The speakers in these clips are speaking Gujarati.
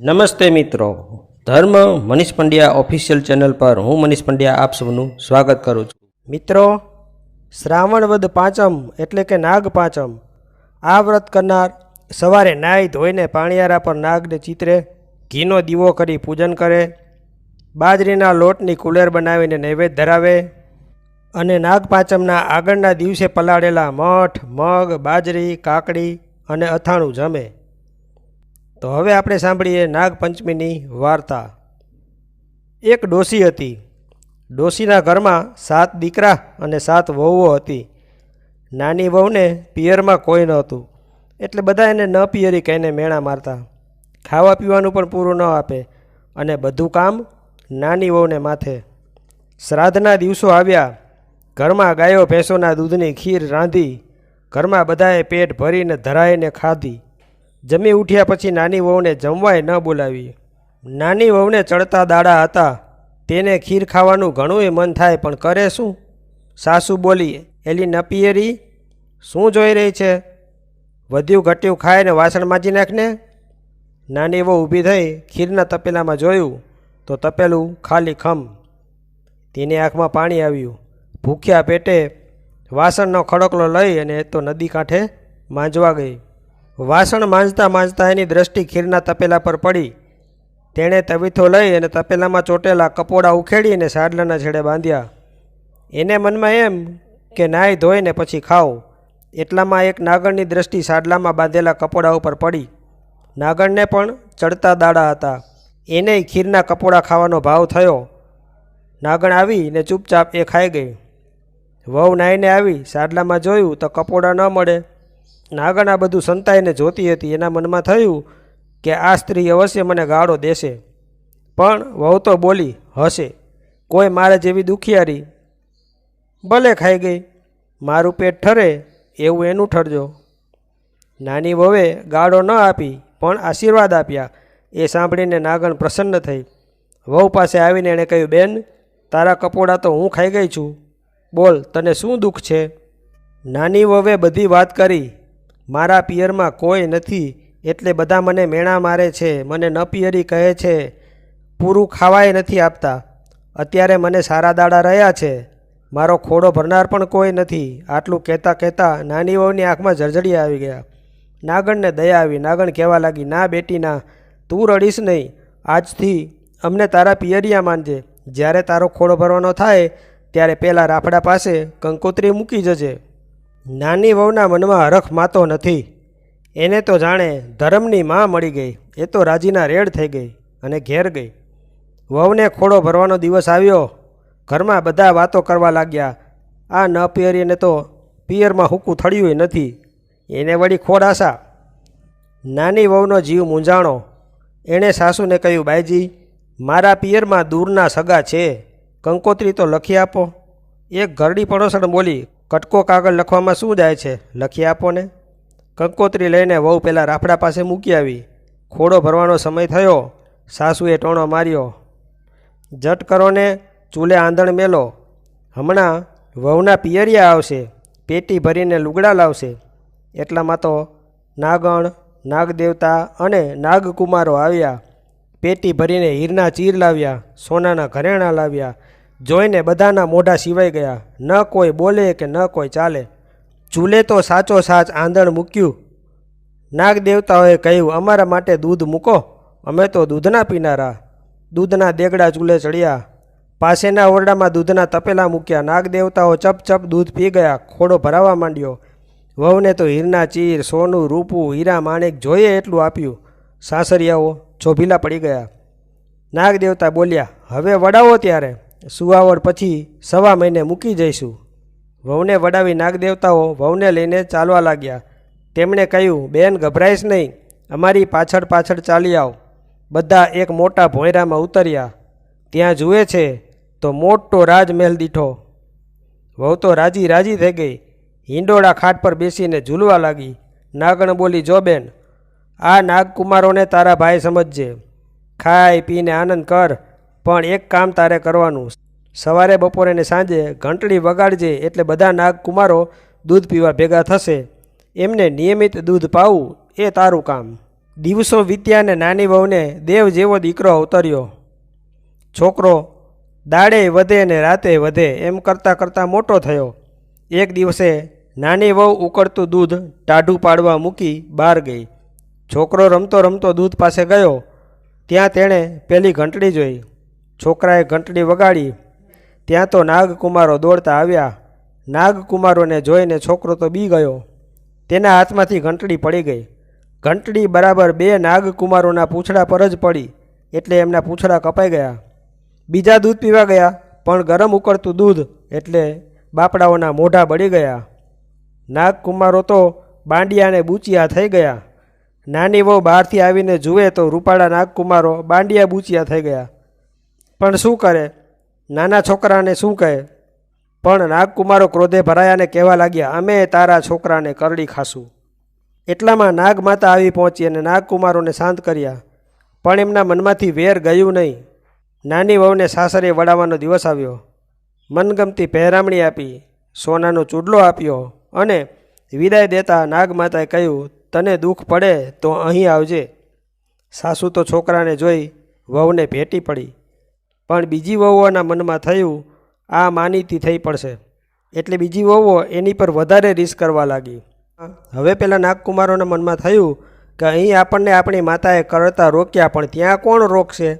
નમસ્તે મિત્રો. ધર્મ મનીષ પંડ્યા ઓફિશિયલ ચેનલ પર હું મનીષ પંડ્યા આપ સૌનું સ્વાગત કરું છું. મિત્રો, શ્રાવણ વદ પાંચમ એટલે કે નાગ પાંચમ. આ વ્રત કરનાર સવારે નાહી ધોઈને પાણીયારા પર નાગને ચિત્રે, ઘીનો દીવો કરી પૂજન કરે, બાજરીના લોટની કુલેર બનાવીને નૈવેદ્ય ધરાવે અને નાગ પાંચમના આગળના દિવસે પલાળેલા મઠ, મગ, બાજરી, કાકડી અને અથાણું જમે. તો હવે આપણે સાંભળીએ નાગપંચમીની વાર્તા. એક ડોસી હતી. ડોસીના ઘરમાં સાત દીકરા અને સાત વહુઓ હતી. નાની વહુને પિયરમાં કોઈ નહોતું. એટલે બધા એને ન પિયરી કહીને મેણા મારતા. ખાવા પીવાનું પણ પૂરું ન આપે અને બધું કામ નાની વહુને માથે. શ્રાદ્ધના દિવસો આવ્યા. ઘરમાં ગાયો ભેંસોના દૂધની ખીર રાંધી. ઘરમાં બધાએ પેટ ભરીને ધરાઈને ખાધી. જમી ઉઠ્યા પછી નાની વહુને જમવાય ન બોલાવી. નાની વહુને ચડતા દાડા હતા. તેને ખીર ખાવાનું ઘણુંય મન થાય, પણ કરે શું? સાસુ બોલી, એલી નપિયેરી, શું જોઈ રહી છે? વધ્યું ઘટ્યું ખાય ને વાસણ માજી નાખને નાની વહુ ઊભી થઈ ખીરના તપેલામાં જોયું તો તપેલું ખાલી ખમ. તેની આંખમાં પાણી આવ્યું. ભૂખ્યા પેટે વાસણનો ખડકલો લઈ અને એ તો નદી કાંઠે માંજવા ગઈ. વાસણ માંજતા માંજતા એની દ્રષ્ટિ ખીરના તપેલા પર પડી. તેણે તવીથો લઈ અને તપેલામાં ચોટેલા કપોડા ઉખેડી અને સાડલાના છેડે બાંધ્યા. એને મનમાં એમ કે નાહી ધોઈને પછી ખાઓ. એટલામાં એક નાગણની દ્રષ્ટિ સાડલામાં બાંધેલા કપોડા ઉપર પડી. નાગણને પણ ચડતા દાડા હતા. એને ખીરના કપોડા ખાવાનો ભાવ થયો. નાગણ આવી ને ચૂપચાપ એ ખાઈ ગઈ. વહુ નાહીને આવી સાડલામાં જોયું તો કપોડા ન મળે. નાગણ આ બધું સંતાઈને જોતી હતી, એના મનમાં થયું કે આ સ્ત્રી અવશ્ય મને ગાળો દેશે. પણ વહુ તો બોલી, હશે. કોઈ મારે જેવી દુખિયારી ભલે ખાઈ ગઈ. મારું પેટ ઠરે, એવું એનું ઠરજો. નાની વહુએ ગાળો ન આપી, પણ આશીર્વાદ આપ્યા. એ સાંભળીને નાગણ પ્રસન્ન થઈ. વહુ પાસે આવીને એણે કહ્યું, બેન, તારા કપોડા તો હું ખાઈ ગઈ છું. બોલ, તને શું દુઃખ છે? નાની વહુએ બધી વાત કરી. મારા પિયરમાં કોઈ નથી એટલે બધા મને મેણા મારે છે, મને ન પિયરી કહે છે, પૂરું ખાવાય નથી આપતા. અત્યારે મને સારા દાડા રહ્યા છે. મારો ખોડો ભરનાર પણ કોઈ નથી. આટલું કહેતા કહેતા નાની વહુની આંખમાં જળજડિયા આવી ગયા. નાગણને દયા આવી. નાગણ કહેવા લાગી, ના બેટી, ના. તું રડીશ નહીં. આજથી અમને તારા પિયરિયા માનજે. જ્યારે તારો ખોડો ભરવાનો થાય, ત્યારે પહેલાં રાફડા પાસે કંકોત્રી મૂકી જજે. નાની વહુના મનમાં હરખ માતો નથી. એને તો જાણે ધર્મની માં મળી ગઈ. એ તો રાજીના રેડ થઈ ગઈ અને ઘેર ગઈ. વહુને ખોડો ભરવાનો દિવસ આવ્યો. ઘરમાં બધા વાતો કરવા લાગ્યા. આ ન પિયરીને તો પિયરમાં હુકું થળ્યું નથી. એને વળી ખોડ આશા. નાની વહુનો જીવ મૂંઝાણો. એણે સાસુને કહ્યું, બાઈજી, મારા પિયરમાં દૂરના સગા છે. કંકોત્રી તો લખી આપો. એક ઘરડી પડોસણ બોલી કટકો કાગળ લખવામાં શું જાય છે? લખી આપો ને. કંકોત્રી લઈને વહુ પહેલાં રાફડા પાસે મૂકી આવી. ખોડો ભરવાનો સમય થયો. સાસુએ ટોણો માર્યો. જટ કરો ને, ચૂલે આંધણ મેલો. હમણાં વહુના પિયરિયા આવશે. પેટી ભરીને લુગડા લાવશે. એટલામાં તો નાગણ, નાગદેવતા અને નાગકુમારો આવ્યા. પેટી ભરીને હીરના ચીર લાવ્યા, સોનાના ઘરેણાં લાવ્યા. જોઈને બધાના મોઢા સિવાઈ ગયા. ન કોઈ બોલે કે ન કોઈ ચાલે. ચૂલે તો સાચો સાચ આંધણ મૂક્યું. નાગ દેવતાઓએ કહ્યું, અમારા માટે દૂધ મૂકો. અમે તો દૂધના પીનારા. દૂધના દેગડા ચૂલે ચડ્યા. પાસેના ઓરડામાં દૂધના તપેલા મૂક્યા. નાગ દેવતાઓ ચપ ચપ દૂધ પી ગયા. ખોડો ભરાવા માંડ્યો. વહુને તો હીરના ચીર, સોનું, રૂપું, હીરા, માણેક જોઈએ એટલું આપ્યું. સાસરિયાઓ ચોભીલા પડી ગયા. નાગ દેવતા બોલ્યા, હવે વડાવો ત્યારે. સુવાવડ પછી સવા મહિને મૂકી જઈશું. વહુને વડાવી નાગદેવતાઓ વહુને લઈને ચાલવા લાગ્યા. તેમણે કહ્યું, બેન, ગભરાઈશ નહીં. અમારી પાછળ પાછળ ચાલી આવ. બધા એક મોટા ભોંયરામાં ઉતર્યા. ત્યાં જુએ છે તો મોટો રાજમહેલ દીઠો. વહુ તો રાજી રાજી થઈ ગઈ. હિંડોળા ખાટ પર બેસીને ઝૂલવા લાગી. નાગણ બોલી, જો બેન, આ નાગકુમારોને તારા ભાઈ સમજજે. ખાઈ પીને આનંદ કર. પણ એક કામ તારે કરવાનું. સવારે, બપોરે ને સાંજે ઘંટડી વગાડજે એટલે બધા નાગકુમારો દૂધ પીવા ભેગા થશે. એમને નિયમિત દૂધ પાવું એ તારું કામ. દિવસો વીત્યા ને નાની વહુને દેવ જેવો દીકરો અવતર્યો. છોકરો દાડે વધે ને રાતે વધે એમ કરતાં કરતાં મોટો થયો. એક દિવસે નાની વહુ ઉકળતું દૂધ ટાઢું પાડવા મૂકી બહાર ગઈ. છોકરો રમતો રમતો દૂધ પાસે ગયો. ત્યાં તેણે પેલી ઘંટડી જોઈ. છોકરાએ ઘંટડી વગાડી. ત્યાં તો નાગકુમારો દોડતા આવ્યા. નાગકુમારોને જોઈને છોકરો તો બી ગયો. તેના હાથમાંથી ઘંટડી પડી ગઈ. ઘંટડી બરાબર બે નાગકુમારોના પૂંછડા પર જ પડી, એટલે એમના પૂંછડા કપાઈ ગયા. બીજા દૂધ પીવા ગયા, પણ ગરમ ઉકળતું દૂધ એટલે બાપડાઓના મોઢા બળી ગયા. નાગકુમારો તો બાંડિયાને બૂચિયા થઈ ગયા. નાની વહુ બહારથી આવીને જુએ તો રૂપાળા નાગકુમારો બાંડિયા બૂચિયા થઈ ગયા. પણ શું કરે? નાના છોકરાને શું કહે? પણ નાગકુમારો ક્રોધે ભરાયાને કહેવા લાગ્યા, અમે તારા છોકરાને કરડી ખાશું. એટલામાં નાગમાતા આવી પહોંચી અને નાગકુમારોને શાંત કર્યા. પણ એમના મનમાંથી વેર ગયું નહીં. નાની વહુને સાસરે વડાવવાનો દિવસ આવ્યો. મનગમતી પહેરામણી આપી, સોનાનો ચૂડલો આપ્યો અને વિદાય દેતા નાગમાતાએ કહ્યું, તને દુઃખ પડે તો અહીં આવજે. સાસુ તો છોકરાને જોઈ વહુને ભેટી પડી. પણ બીજી વહુઓના મનમાં થયું, આ માનીતી થઈ પડશે. એટલે બીજી વહુઓ એની પર વધારે રિસ્ક કરવા લાગી. હવે પેલા નાગકુમારોના મનમાં થયું કે અહીં આપણને આપણી માતાએ કરડતા રોક્યા, પણ ત્યાં કોણ રોકશે?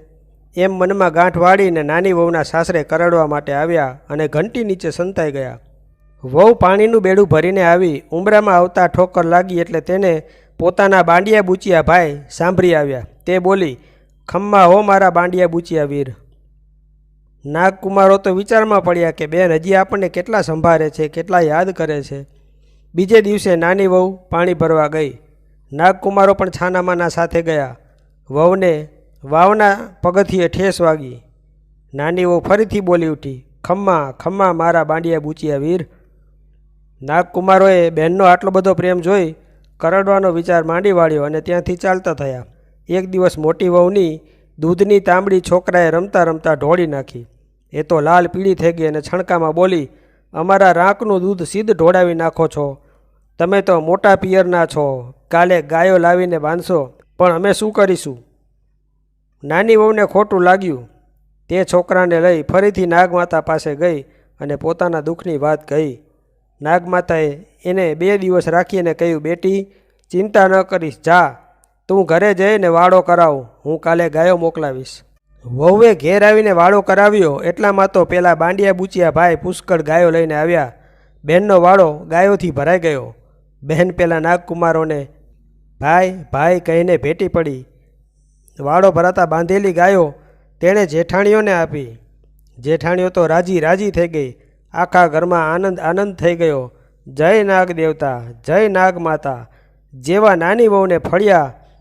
એમ મનમાં ગાંઠ વાળીને નાની વહુના સાસરે કરડવા માટે આવ્યા અને ઘંટી નીચે સંતાઈ ગયા. વહુ પાણીનું બેડું ભરીને આવી ઉંબરામાં આવતા ઠોકર લાગી એટલે તેને પોતાના બાંડિયા બૂચિયા ભાઈ સાંભળી આવ્યા. તે બોલી, ખમ્મા હો મારા બાંડિયા બૂચિયા વીર. નાગકુમારો તો વિચારમાં પડ્યા કે બેન, હજી આપણને કેટલા સંભાળે છે, કેટલા યાદ કરે છે. બીજે દિવસે નાની વહુ પાણી ભરવા ગઈ. નાગકુમારો પણ છાનામાના સાથે ગયા. વહુને વાવના પગથિયે ઠેસ વાગી. નાની વહુ ફરીથી બોલી ઉઠી, ખમ્મા ખમ્મા, મારા બાંડિયા બૂચિયા વીર. નાગકુમારોએ બહેનનો આટલો બધો પ્રેમ જોઈ કરડવાનો વિચાર માંડી વાળ્યો અને ત્યાંથી ચાલતા થયા. એક દિવસ મોટી વહુની દૂધની તાંબડી છોકરાએ રમતા રમતા ઢોળી નાખી. એ તો લાલ પીળી થઈ ગઈ અને છણકામાં બોલી, અમારા રાંકનું દૂધ સીધ ઢોળાવી નાખો છો. તમે તો મોટા પિયરના છો. કાલે ગાયો લાવીને બાંધશો. પણ અમે શું કરીશું? નાની વહુને ખોટું લાગ્યું. તે છોકરાને લઈ ફરીથી નાગમાતા પાસે ગઈ અને પોતાના દુઃખની વાત કહી. નાગમાતાએ એને બે દિવસ રાખીને કહ્યું, બેટી, ચિંતા ન કરીશ, જા. તું ઘરે જઈને વાળો કરાવ. હું કાલે ગાયો મોકલાવીશ. વહુએ ઘેર આવીને વાળો કરાવ્યો. એટલામાં તો પેલા બાંડિયા બૂચિયા ભાઈ પુષ્કળ ગાયો લઈને આવ્યા. બહેનનો વાળો ગાયોથી ભરાઈ ગયો. બહેન પેલા નાગકુમારોને, ભાઈ ભાઈ, કહીને ભેટી પડી. વાળો ભરાતા બાંધેલી ગાયો તેણે જેઠાણીઓને આપી. જેઠાણીઓ તો રાજી રાજી થઈ ગઈ. આખા ઘરમાં આનંદ આનંદ થઈ ગયો. જય નાગ દેવતા જય નાગ માતા જેવા નાની વહુને ફળ્યા